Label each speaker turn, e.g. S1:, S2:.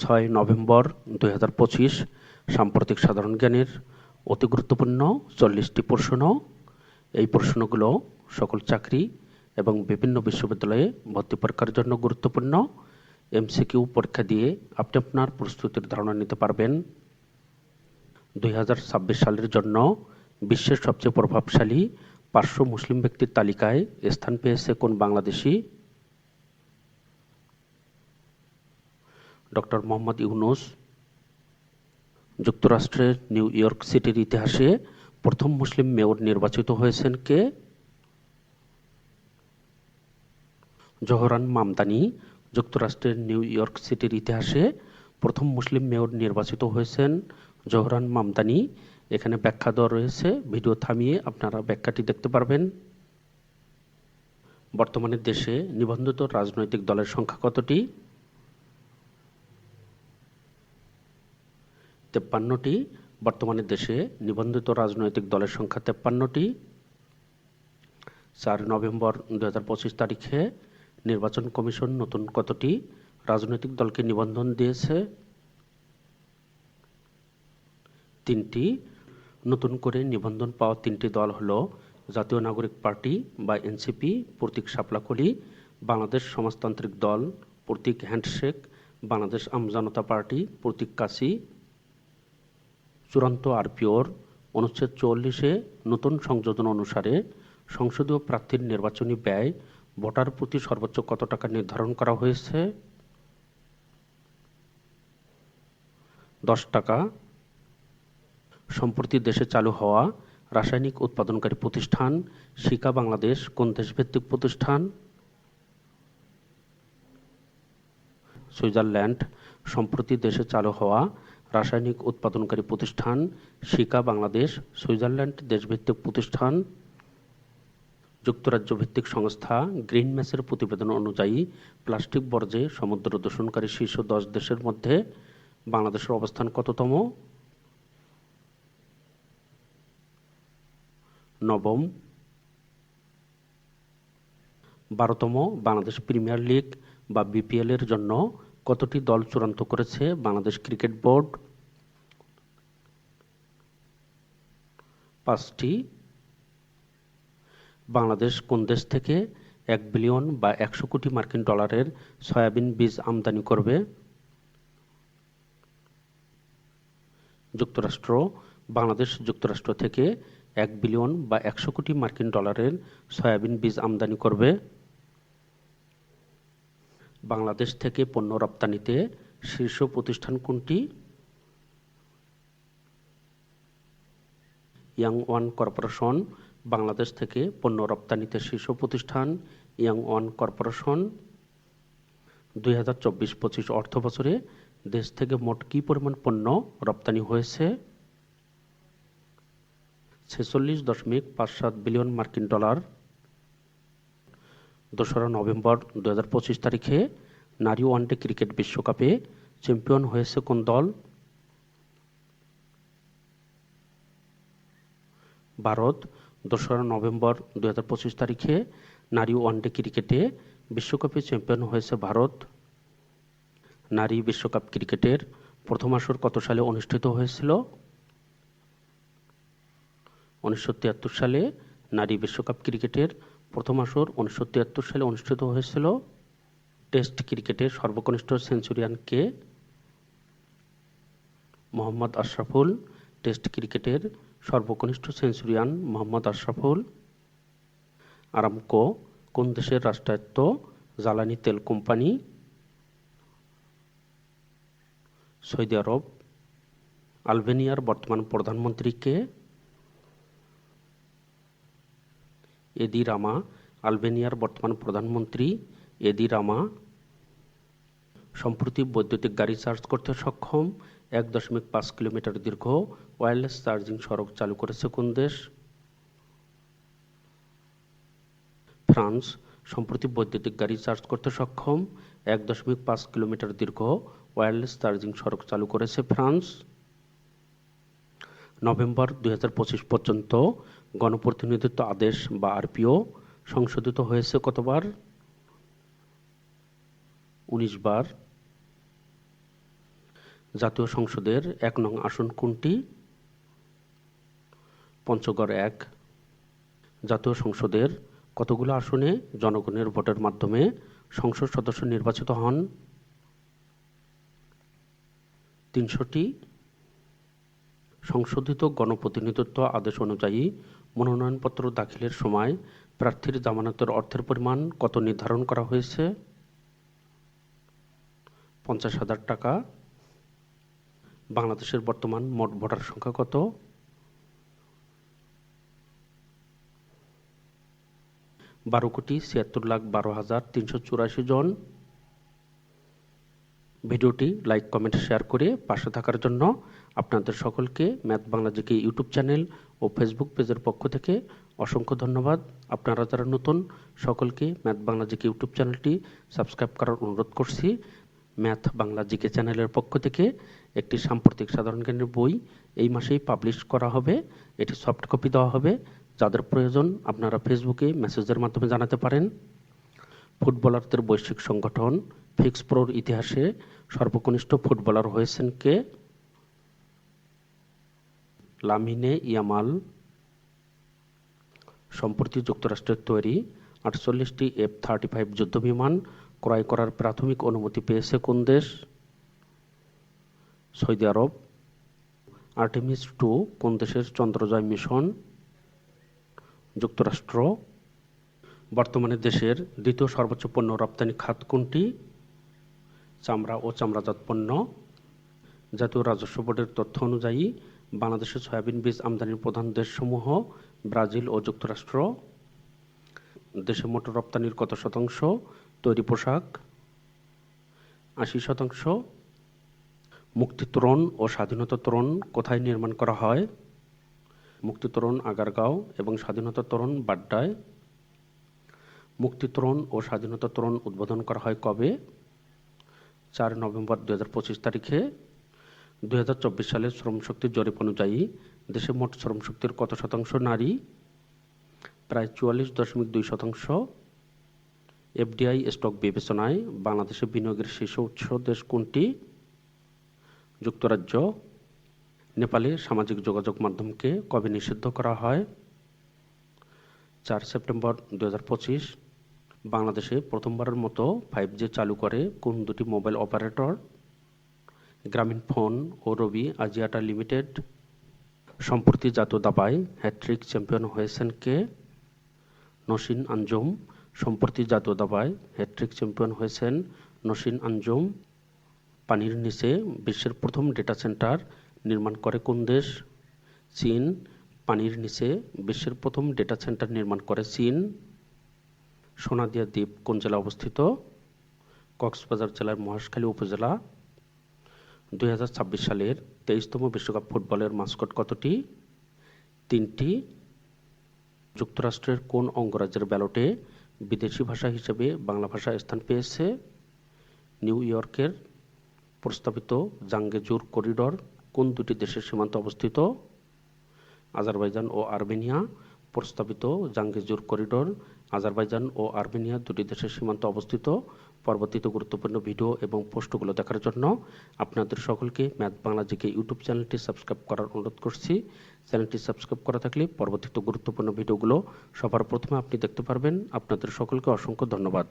S1: ছয় নভেম্বর দুই হাজার পঁচিশ, সাম্প্রতিক সাধারণ জ্ঞানের অতি গুরুত্বপূর্ণ চল্লিশটি প্রশ্ন। এই প্রশ্নগুলো সকল চাকরি এবং বিভিন্ন বিশ্ববিদ্যালয়ে ভর্তি পরীক্ষার জন্য গুরুত্বপূর্ণ। এমসিকিউ পরীক্ষা দিয়ে আপনি আপনার প্রস্তুতির ধারণা নিতে পারবেন। দুই হাজার ছাব্বিশ সালের জন্য বিশ্বের সবচেয়ে প্রভাবশালী পাঁচশো মুসলিম ব্যক্তির তালিকায় স্থান পেয়েছে কোন বাংলাদেশি? ডক্টর মোহাম্মদ ইউনুস যুক্তরাষ্ট্রের নিউ ইয়র্ক সিটির ইতিহাসে প্রথম মুসলিম মেয়র নির্বাচিত হয়েছেন কে? জহরান মামদানি যুক্তরাষ্ট্রের নিউ ইয়র্ক সিটির ইতিহাসে প্রথম মুসলিম মেয়র নির্বাচিত হয়েছেন জহরান মামদানি। এখানে ব্যাখ্যা দেওয়া রয়েছে। ভিডিও থামিয়ে আপনারা ব্যাখ্যাটি দেখতে পারবেন। বর্তমানে দেশে নিবন্ধিত রাজনৈতিক দলের সংখ্যা কতটি? তেপ্পান্নটি, বর্তমানে দেশে নিবন্ধিত রাজনৈতিক দলের সংখ্যা তেপ্পান্নটি। চার নভেম্বর দু হাজার পঁচিশ তারিখে নির্বাচন কমিশন নতুন কতটি রাজনৈতিক দলকে নিবন্ধন দিয়েছে? তিনটি, নতুন করে নিবন্ধন পাওয়া তিনটি দল হলো জাতীয় নাগরিক পার্টি বা এনসিপি, প্রতীক শাপলাকলি, বাংলাদেশ সমাজতান্ত্রিক দল, প্রতীক হ্যান্ডশেক, বাংলাদেশ আমজনতা পার্টি, প্রতীক কাশি চূড়ান্ত আরপিওর অনুচ্ছেদ চল্লিশে নতুন সংযোজন অনুসারে সংসদীয় প্রার্থীর নির্বাচনী ব্যয় ভোটার প্রতি সর্বোচ্চ কত টাকা নির্ধারণ করা হয়েছে? দশ টাকা। সম্প্রতি দেশে চালু হওয়া রাসায়নিক উৎপাদনকারী প্রতিষ্ঠান শিকা বাংলাদেশ কোন দেশভিত্তিক প্রতিষ্ঠান? সুইজারল্যান্ড। সম্প্রতি দেশে চালু হওয়া রাসায়নিক উৎপাদনকারী প্রতিষ্ঠান শিকা বাংলাদেশ, সুইজারল্যান্ড দেশভিত্তিক প্রতিষ্ঠান যুক্তরাজ্য ভিত্তিক সংস্থা, গ্রিন ম্যাসের প্রতিবেদন অনুযায়ী প্লাস্টিক বর্জ্যে সমুদ্র দূষণকারী শীর্ষ দশ দেশের মধ্যে বাংলাদেশের অবস্থান কততম? নবম। বারোতম, বাংলাদেশ প্রিমিয়ার লিগ বা বিপিএলের জন্য কতটি দল চূড়ান্ত করেছে বাংলাদেশ ক্রিকেট বোর্ড? পাঁচটি। বাংলাদেশ কোন দেশ থেকে এক বিলিয়ন বা একশো কোটি মার্কিন ডলারের সয়াবিন বীজ আমদানি করবে? যুক্তরাষ্ট্র। বাংলাদেশ যুক্তরাষ্ট্র থেকে এক বিলিয়ন বা একশো কোটি মার্কিন ডলারের সয়াবিন বীজ আমদানি করবে। বাংলাদেশ থেকে পণ্য রপ্তানিতে শীর্ষ প্রতিষ্ঠান কোনটি? ইয়াং ওয়ান কর্পোরেশন, বাংলাদেশ থেকে পণ্য রপ্তানিতে শীর্ষ প্রতিষ্ঠান ইয়াং ওয়ান কর্পোরেশন। দুই হাজার চব্বিশ পঁচিশ অর্থ বছরে দেশ থেকে মোট কী পরিমাণ পণ্য রপ্তানি হয়েছে? ছেচল্লিশ দশমিক পাঁচ সাত বিলিয়ন মার্কিন ডলার। দোসরা নভেম্বর দু হাজার পঁচিশ তারিখে নারী ওয়ানডে ক্রিকেট বিশ্বকাপে চ্যাম্পিয়ন হয়েছে কোন দল? ভারত, দোসরা নভেম্বর দু তারিখে নারী ওয়ানডে ক্রিকেটে বিশ্বকাপে চ্যাম্পিয়ন হয়েছে ভারত। নারী বিশ্বকাপ ক্রিকেটের প্রথম আসর কত সালে অনুষ্ঠিত হয়েছিল? উনিশশো তিয়াত্তর সালে নারী বিশ্বকাপ ক্রিকেটের প্রথম আসর উনিশশো তিয়াত্তর সালে অনুষ্ঠিত হয়েছিল টেস্ট ক্রিকেটের সর্বকনিষ্ঠ সেঞ্চুরিয়ান কে? মোহাম্মদ আশরাফুল। টেস্ট ক্রিকেটের সর্বকনিষ্ঠ সেঞ্চুরিয়ান মোহাম্মদ আশরাফুল। আরামকো কোন দেশের রাষ্ট্রায়ত্ত জ্বালানি তেল কোম্পানি? সৌদি আরব। আলবেনিয়ার বর্তমান প্রধানমন্ত্রী কে এদি রামা, আলবেনিয়ার বর্তমান প্রধানমন্ত্রী এদি রামা। সম্প্রতি বৈদ্যুতিক গাড়ি চার্জ করতে সক্ষম, এক দশমিক পাঁচ কিলোমিটার দীর্ঘ ওয়্যারলেস চার্জিং সড়ক চালু করেছে কোন দেশ? ফ্রান্স। সম্প্রতি বৈদ্যুতিক গাড়ি চার্জ করতে সক্ষম, এক দশমিক পাঁচ কিলোমিটার দীর্ঘ ওয়্যারলেস চার্জিং সড়ক চালু করেছে ফ্রান্স। নভেম্বর দু হাজার পঁচিশ পর্যন্ত গণপ্রতিনিধিত্ব আদেশ বা আরপিও সংশোধিত হয়েছে কতবার? উনিশ বার। জাতীয় সংসদের এক নং আসন কোনটি? পঞ্চগড় এক। জাতীয় সংসদের কতগুলো আসনে জনগণের ভোটের মাধ্যমে সংসদ সদস্য নির্বাচিত হন? তিনশোটি। সংশোধিত গণপ্রতিনিধিত্ব আদেশ অনুযায়ী মনোনয়নপত্র দাখিলের সময় প্রার্থীর জামানতের অর্থের পরিমাণ কত নির্ধারণ করা হয়েছে? পঞ্চাশ হাজার টাকা। বাংলাদেশের বর্তমান মোট ভোটার সংখ্যা কত? বারো কোটি ছিয়াত্তর লাখ বারো হাজার তিনশো চুরাশি জন। ভিডিওটি লাইক, কমেন্ট, শেয়ার করে পাশে থাকার জন্য আপনাদের সকলকে math Bangla GK YouTube channel ও ফেসবুক পেজের পক্ষ থেকে অসংখ্য ধন্যবাদ। আপনারা যারা নতুন, সকলকে ম্যাথ বাংলা জিকে ইউটিউব চ্যানেলটি সাবস্ক্রাইব করার অনুরোধ করছি। ম্যাথ বাংলা জিকে চ্যানেলের পক্ষ থেকে একটি সাম্প্রতিক সাধারণ জ্ঞানের বই এই মাসেই পাবলিশ করা হবে। এটি সফট কপি দেওয়া হবে। যাদের প্রয়োজন আপনারা ফেসবুকে মেসেজের মাধ্যমে জানাতে পারেন। ফুটবলারদের বৈশ্বিক সংগঠন ফিক্স প্রোর ইতিহাসে সর্বকনিষ্ঠ ফুটবলার হয়েছেন কে? Lamine Yamal. সম্প্রতি যুক্তরাষ্ট্রের তৈরি আটচল্লিশটি এফ থার্টি ফাইভ যুদ্ধবিমান ক্রয় করার প্রাথমিক অনুমতি পেয়েছে কোন দেশ? সৌদি আরব। আর্টেমিস টু কোন দেশের চন্দ্রজয় মিশন? যুক্তরাষ্ট্র। বর্তমানে দেশের দ্বিতীয় সর্বোচ্চ পণ্য রপ্তানি খাত কোনটি? চামড়া ও চামড়াজাত পণ্য। জাতীয় রাজস্ব বোর্ডের তথ্য অনুযায়ী বাংলাদেশের সয়াবিন বীজ আমদানির প্রধান দেশসমূহ ব্রাজিল ও যুক্তরাষ্ট্র। দেশে মোট রপ্তানির কত শতাংশ? তৈরি পোশাক আশি শতাংশ। মুক্তিতরণ ও স্বাধীনতা তরণ কোথায় নির্মাণ করা হয়? মুক্তিতরণ আগারগাঁও এবং স্বাধীনতা তরণ বাড্ডায়। মুক্তিতরণ ও স্বাধীনতা তরণ উদ্বোধন করা হয় কবে? চার নভেম্বর দু হাজার পঁচিশ তারিখে দু সালের শ্রমশক্তির জরিপ অনুযায়ী দেশে মোট শ্রমশক্তির কত শতাংশ নারী? প্রায় চুয়াল্লিশ দশমিক দুই শতাংশ। এফডিআই স্টক বিবেচনায় বাংলাদেশে বিনিয়োগের শীর্ষ উৎস দেশ কোনটি? যুক্তরাজ্য। নেপালে সামাজিক যোগাযোগ মাধ্যমকে কবে নিষিদ্ধ করা হয়? চার সেপ্টেম্বর দু হাজার পঁচিশ। বাংলাদেশে প্রথমবারের মতো ফাইভ জি চালু করে কোন দুটি মোবাইল অপারেটর গ্রামীণ ফোন ও রবি আজিয়াটা লিমিটেড সম্প্রতি জাতীয় দাবায় হ্যাট্রিক চ্যাম্পিয়ন হয়েছেন কে? নসিন আঞ্জুম। সম্প্রতি জাতীয় দাবায় হ্যাট্রিক চ্যাম্পিয়ন হয়েছেন নসিন আঞ্জুম। পানির নিচে বিশ্বের প্রথম ডেটা সেন্টার নির্মাণ করে কোন দেশ? চীন। পানির নিচে বিশ্বের প্রথম ডেটা সেন্টার নির্মাণ করে চীন। সোনাদিয়া দ্বীপ কোন জেলা অবস্থিত? কক্সবাজার জেলার মহেশখালী উপজেলা। দু হাজার ছাব্বিশ সালের তেইশতম বিশ্বকাপ ফুটবলের মাস্কট কতটি? তিনটি। যুক্তরাষ্ট্রের কোন অঙ্গরাজ্যের ব্যালটে বিদেশি ভাষা হিসেবে বাংলা ভাষা স্থান পেয়েছে? নিউ ইয়র্কের প্রস্তাবিত জাঙ্গেজুর করিডর কোন দুটি দেশের সীমান্তে অবস্থিত? আজারবাইজান ও আর্মেনিয়া প্রস্তাবিত জাঙ্গেজুর করিডোর আজারবাইজান ও আর্মেনিয়া দুটি দেশের সীমান্তে অবস্থিত। পরবর্তীতে গুরুত্বপূর্ণ ভিডিও এবং পোস্টগুলো দেখার জন্য আপনাদের সকলকে ম্যাথ বাংলাজিকে ইউটিউব চ্যানেলটি সাবস্ক্রাইব করার অনুরোধ করছি। চ্যানেলটি সাবস্ক্রাইব করা থাকলে পরবর্তীতে গুরুত্বপূর্ণ ভিডিওগুলো সবার প্রথমে আপনি দেখতে পারবেন। আপনাদের সকলকে অসংখ্য ধন্যবাদ।